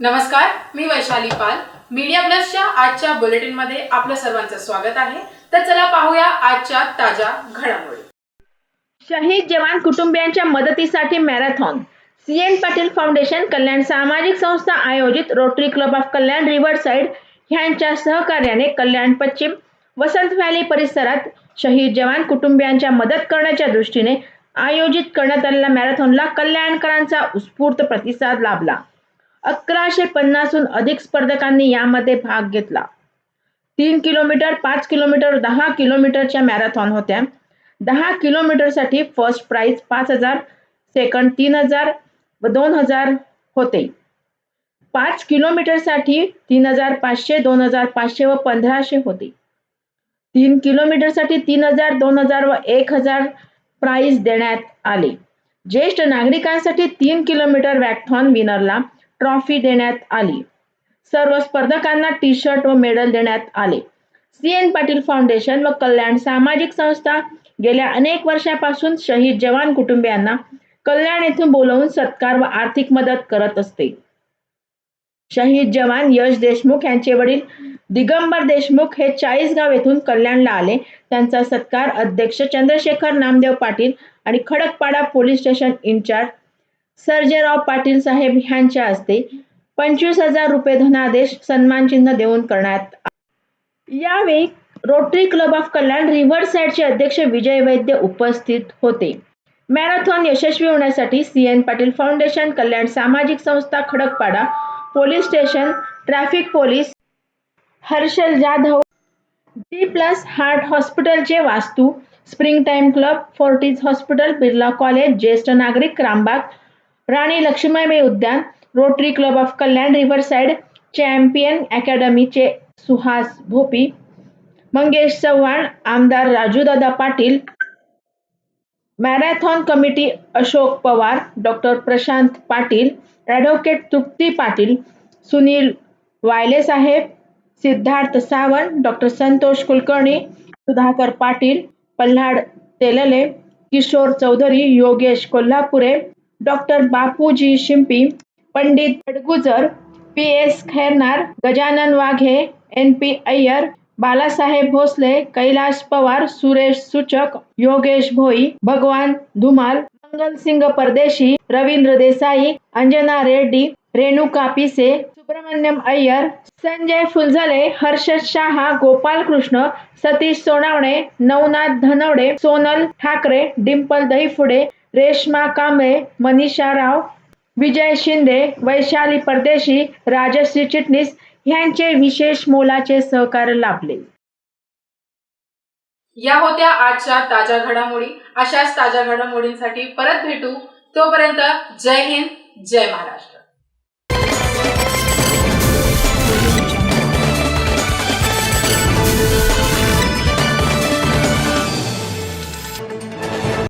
नमस्कार मी वैशाली पाल. मीडिया प्लसच्या आजच्या बुलेटिनमध्ये आपलं सर्वांचं स्वागत आहे. तर चला पाहूया आजच्या ताज्या घडामोडी. शहीद जवान कुटुंबियांच्या मदतीसाठी marathon. C N Patil foundation Kalyan सामाजिक संस्था आयोजित Rotary club of Kalyan river side ह्यांच्या सहकार्याने कल्याण पश्चिम वसंत व्हॅली परिसरात शहीद जवान कुटुंबियांच्या मदत करण्याच्या दृष्टीने आयोजित करण्यात आलेल्या मॅरेथॉनला कल्याणकरांचा उत्स्फूर्त प्रतिसाद लाभला. अकराशे पन्नासहून अधिक स्पर्धकांनी यामध्ये भाग घेतला. तीन किलोमीटर पाच किलोमीटर दहा किलोमीटरच्या मॅरेथॉन होत्या. दहा किलोमीटरसाठी फर्स्ट प्राइज पाच हजार सेकंड तीन हजार व दोन हजार होते. पाच किलोमीटरसाठी तीन हजार पाचशे दोन हजार पाचशे व पंधराशे होते. तीन किलोमीटरसाठी तीन हजार दोन हजार व एक हजार प्राईज देण्यात आले. ज्येष्ठ नागरिकांसाठी तीन किलोमीटर वॅकथॉन विनरला ट्रॉफी देण्यात आली. सर्व स्पर्धकांना टी शर्ट व मेडल देण्यात आले. सी एन पाटील फाउंडेशन व कल्याण सामाजिक संस्था गेल्या अनेक वर्षापासून शहीद जवान कुटुंबियांना कल्याण येथून बोलवून सत्कार व आर्थिक मदत करत असते. शहीद जवान यश देशमुख यांचे वडील दिगंबर देशमुख हे चाळीसगाव येथून कल्याणला आले. त्यांचा सत्कार अध्यक्ष चंद्रशेखर नामदेव पाटील आणि Khadakpada police station in-charge Sarjerao Patil साहेब ह्यांच्या हस्ते पंचवीस हजार रुपये धनादेश सन्मान चिन्ह देऊन करण्यात यावेळी Rotary club of Kalyan river साईडचे अध्यक्ष विजय वैद्य उपस्थित होते. मॅरेथॉन यशस्वी होण्यासाठी C N Patil foundation Kalyan सामाजिक संस्था Khadakpada police station traffic police Harshal Jadhav D plus heart हॉस्पिटलचे Vastu spring time club Fortis hospital Birla college ज्येष्ठ नागरिक रामबाग राणी लक्ष्मीबाई उद्यान Rotary club of Kalyan river side champion अकॅडमीचे Suhas Bhopi Mangesh Chavan आमदार Rajudada Patil marathon committee Ashok Pawar doctor Prashant Patil advocate Trupti Patil Sunil Wayle साहेब Siddharth Sawant doctor Santosh Kulkarni Sudhakar Patil Palhad Telle Kishor Chaudhari Yogesh Kolhapure doctor Bapuji Shimpi Pandit Badgujar P S Khairnar Gajanan Waghe N P Iyer Balasaheb Bhosale Kailash Pawar Suresh Suchak Yogesh Bhoi भगवान धुमाल मंगलसिंग परदेशी रवींद्र देसाई अंजना रेड्डी रेणुका पिसे सुब्रमण्यम अय्यर संजय फुलझले हर्षद शहा गोपाल कृष्ण सतीश सोनावणे नवनाथ धनवडे सोनल ठाकरे डिंपल दहीफुडे रेश्मा कांबळे मनीषा राव विजय शिंदे वैशाली परदेशी राजश्री चिटणीस ह्यांचे विशेष मोलाचे सहकार्य लाभले. या होत्या आजच्या ताज्या घडामोडी. अशाच ताज्या घडामोडींसाठी परत भेटू. तोपर्यंत जय हिंद जय महाराष्ट्र.